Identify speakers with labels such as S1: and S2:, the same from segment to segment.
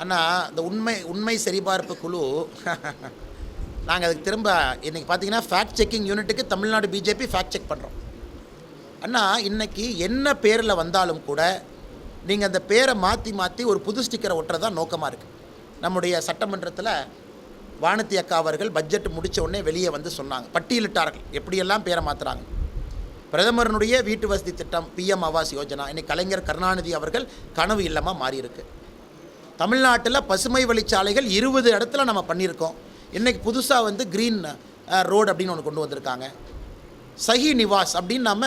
S1: ஆனால் இந்த உண்மை உண்மை சரிபார்ப்பு குழு நாங்கள் அதுக்கு திரும்ப இன்றைக்கி பார்த்தீங்கன்னா ஃபேக்ட் செக்கிங் யூனிட்டுக்கு தமிழ்நாடு பிஜேபி ஃபேக்ட் செக் பண்ணுறோம் அண்ணா இன்றைக்கி என்ன பேரில் வந்தாலும் கூட நீங்கள் அந்த பேரை மாற்றி மாற்றி ஒரு புது ஸ்டிக்கரை ஒட்டுறது தான் நோக்கமாக இருக்குது நம்முடைய சட்டமன்றத்தில் வானதி அக்கா அவர்கள் பட்ஜெட் முடித்த உடனே வெளியே வந்து சொன்னாங்க. பட்டியலிட்டார்கள். எப்படியெல்லாம் பேரை மாற்றுறாங்க பிரதமருடைய வீட்டு வசதி திட்டம் பிஎம் ஆவாஸ் யோஜனா. இன்னைக்கு கலைஞர் கருணாநிதி அவர்கள் கனவு இல்லமாக மாறியிருக்கு. தமிழ்நாட்டில் பசுமை வழிச்சாலைகள் இருபது இடத்துல நம்ம பண்ணியிருக்கோம். இன்றைக்கி புதுசாக வந்து க்ரீன் ரோடு அப்படின்னு ஒன்று கொண்டு வந்திருக்காங்க. சஹி நிவாஸ் அப்படின்னு நம்ம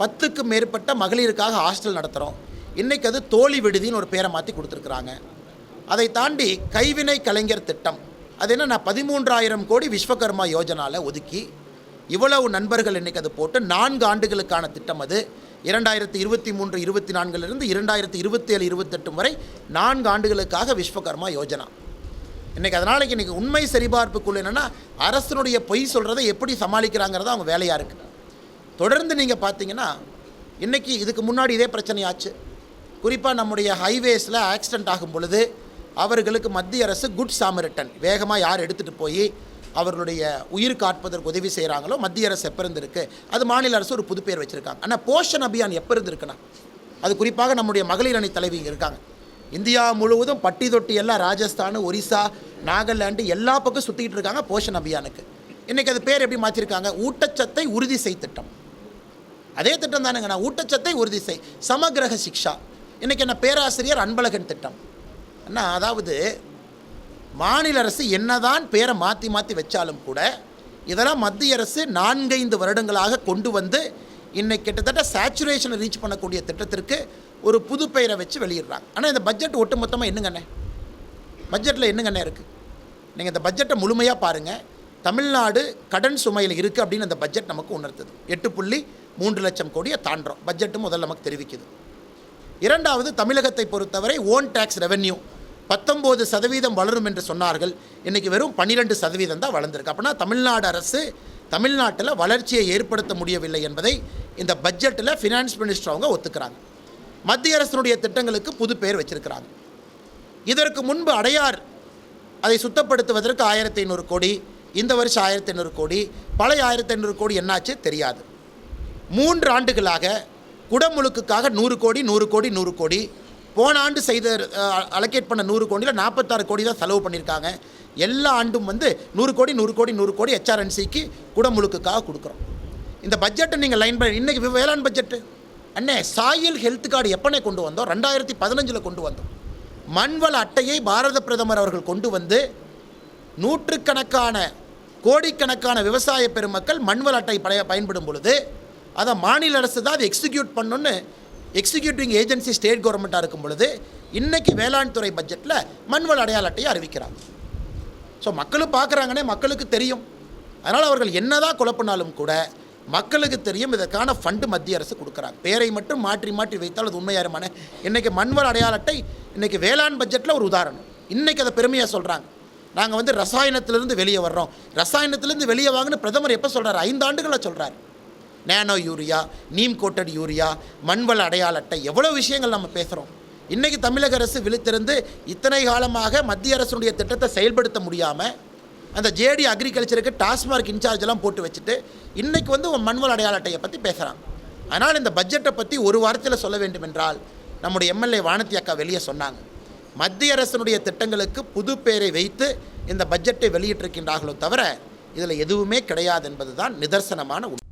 S1: பத்துக்கு மேற்பட்ட மகளிருக்காக ஹாஸ்டல் நடத்துகிறோம் இன்றைக்கி அது தோழி விடுதின்னு ஒரு பேரை மாற்றி கொடுத்துருக்குறாங்க. அதை தாண்டி கைவினை கலைஞர் திட்டம். அது என்ன நான் பதிமூன்றாயிரம் கோடி விஸ்வகர்மா யோஜனாவில் ஒதுக்கி இவ்வளவு நண்பர்கள் இன்றைக்கி அது போட்டு நான்கு ஆண்டுகளுக்கான திட்டம் அது. இரண்டாயிரத்தி இருபத்தி மூன்று இருபத்தி நான்கிலிருந்து இரண்டாயிரத்தி இருபத்தேழு இருபத்தெட்டு வரை நான்கு ஆண்டுகளுக்காக விஸ்வகர்மா யோஜனா. இன்றைக்கி அதனால் இன்றைக்கி உண்மை சரிபார்ப்புக்குள்ள என்னென்னா அரசனுடைய பொய் சொல்கிறதை எப்படி சமாளிக்கிறாங்கிறது அவங்க வேலையாக இருக்குது தொடர்ந்து நீங்கள் பார்த்தீங்கன்னா இன்றைக்கி இதுக்கு முன்னாடி இதே பிரச்சனையாச்சு குறிப்பாக நம்முடைய ஹைவேஸில் ஆக்சிடென்ட் ஆகும் பொழுது அவர்களுக்கு மத்திய அரசு குட் சாமரிட்டன் வேகமாக யார் எடுத்துகிட்டு போய் அவர்களுடைய உயிர் காப்பதற்கு உதவி செய்கிறாங்களோ மத்திய அரசு எப்போ இருந்திருக்கு? அது மாநில அரசு ஒரு புது பேர் வச்சுருக்காங்க. ஆனால் போஷன் அபியான் எப்போ இருந்திருக்குன்னா? அது குறிப்பாக நம்முடைய மகளிர் அணி தலைவி இருக்காங்க. இந்தியா முழுவதும் பட்டி தொட்டி எல்லாம் ராஜஸ்தான் ஒரிசா நாகாலாண்டு எல்லா பக்கம் சுற்றிக்கிட்டு இருக்காங்க போஷன் அபியானுக்கு. இன்றைக்கி அது பேர் எப்படி மாற்றிருக்காங்க ஊட்டச்சத்தை உறுதி செய் திட்டம். அதே திட்டம் தானுங்க நான் ஊட்டச்சத்தை உறுதி செய். சமகிரக சிக்ஷா. இன்றைக்கி என்ன பேராசிரியர் அன்பழகன் திட்டம். அண்ணா அதாவது மாநில அரசு என்னதான் பேரை மாற்றி மாற்றி வச்சாலும் கூட இதெல்லாம் மத்திய அரசு நான்கைந்து வருடங்களாக கொண்டு வந்து இன்னைக்கு கிட்டத்தட்ட சேச்சுரேஷனை ரீச் பண்ணக்கூடிய திட்டத்திற்கு ஒரு புது பெயரை வச்சு வெளியிடுறாங்க. ஆனால் இந்த பட்ஜெட் ஒட்டுமொத்தமாக என்னங்கண்ணே பட்ஜெட்டில் என்னங்கண்ணே இருக்குது நீங்கள் இந்த பட்ஜெட்டை முழுமையாக பாருங்கள் தமிழ்நாடு கடன் சுமையில் இருக்குது அப்படின்னு அந்த பட்ஜெட் நமக்கு உணர்த்துது. எட்டு புள்ளி மூன்று லட்சம் கோடியை தாண்டுறோம். பட்ஜெட்டு முதல்ல நமக்கு தெரிவிக்குது. இரண்டாவது தமிழகத்தை பொறுத்தவரை ஓன் டேக்ஸ் ரெவென்யூ பத்தொம்போது சதவீதம் வளரும் என்று சொன்னார்கள். இன்றைக்கி வெறும் பன்னிரெண்டு சதவீதம் தான் வளர்ந்துருக்கு. அப்படின்னா தமிழ்நாடு அரசு தமிழ்நாட்டில் வளர்ச்சியை ஏற்படுத்த முடியவில்லை என்பதை இந்த பட்ஜெட்டில் ஃபினான்ஸ் மினிஸ்டர் அவங்க ஒத்துக்கிறாங்க. மத்திய அரசினுடைய திட்டங்களுக்கு புது பெயர் வச்சிருக்கிறாங்க. இதற்கு முன்பு அடையார் அதை சுத்தப்படுத்துவதற்கு ஆயிரத்தி ஐநூறு கோடி இந்த வருஷம் ஆயிரத்தி ஐநூறு கோடி பழைய ஆயிரத்தி ஐநூறு கோடி என்னாச்சு தெரியாது. மூன்று ஆண்டுகளாக குடமுழுக்குக்காக நூறு கோடி நூறு கோடி நூறு கோடி போன ஆண்டு செய்த அலோகேட் பண்ண நூறு கோடியில் நாற்பத்தாறு கோடி தான் செலவு பண்ணியிருக்காங்க எல்லா ஆண்டும் வந்து நூறு கோடி நூறு கோடி நூறு கோடி ஹெச்ஆர்என்சிக்கு குடமுழுக்குக்காக கொடுக்குறோம். இந்த பட்ஜெட்டை நீங்கள் லைன் பண்ணி இன்றைக்கி வேளாண் பட்ஜெட்டு அண்ணே சாயில் ஹெல்த் கார்டு எப்பனே கொண்டு வந்தோம்? ரெண்டாயிரத்தி பதினஞ்சில் கொண்டு வந்தோம். மண்வள அட்டையை பாரத பிரதமர் அவர்கள் கொண்டு வந்து நூற்றுக்கணக்கான கோடிக்கணக்கான விவசாய பெருமக்கள் மண்வள அட்டை பழைய பயன்படும் பொழுது அதை மாநில அரசு தான் அதை எக்ஸிக்யூட் பண்ணணுன்னு எக்ஸிக்யூட்டிவ் ஏஜென்சி ஸ்டேட் கவர்மெண்ட்டாக இருக்கும் பொழுது இன்றைக்கி வேளாண் துறை பட்ஜெட்டில் மண்வள அடையாள அட்டையை அறிவிக்கிறாங்க. ஸோ மக்களும் பார்க்குறாங்கன்னே மக்களுக்கு தெரியும். அதனால் அவர்கள் என்னதான் குழப்பினாலும் கூட மக்களுக்கு தெரியும் இதற்கான ஃபண்டு மத்திய அரசு கொடுக்குறாங்க. பேரை மட்டும் மாற்றி மாற்றி வைத்தால் அது உண்மையாருமான இன்றைக்கி மண்வள அடையாள அட்டை இன்றைக்கி வேளாண் பட்ஜெட்டில் ஒரு உதாரணம். இன்றைக்கி அதை பெருமையாக சொல்கிறாங்க நாங்கள் வந்து ரசாயனத்திலிருந்து வெளியே வர்றோம். ரசாயனத்திலேருந்து வெளியே வாங்கினு பிரதமர் எப்போ சொல்கிறார் ஐந்து ஆண்டுகளில் சொல்கிறார் nano urea neem coated urea மண்வள அடையாள அட்டை எவ்வளோ விஷயங்கள் நம்ம பேசுகிறோம் இன்றைக்கி தமிழக அரசு விழித்திருந்து இத்தனை காலமாக மத்திய அரசுடைய திட்டத்தை செயல்படுத்த முடியாமல் அந்த ஜேடி அக்ரிகல்ச்சருக்கு டாஸ்மார்க் இன்சார்ஜெல்லாம் போட்டு வச்சுட்டு இன்றைக்கி வந்து உன் மண்வள அடையாள அட்டையை பற்றி பேசுகிறாங்க ஆனால் இந்த பட்ஜெட்டை பற்றி ஒரு வாரத்தில் சொல்ல வேண்டும் என்றால் நம்முடைய எம்எல்ஏ வானதி அக்கா வெளியே சொன்னாங்க. மத்திய அரசினுடைய திட்டங்களுக்கு புது பெயரை வைத்து இந்த பட்ஜெட்டை வெளியிட்டிருக்கின்றார்களோ தவிர இதில் எதுவுமே கிடையாது என்பது தான் நிதர்சனமான உண்மை.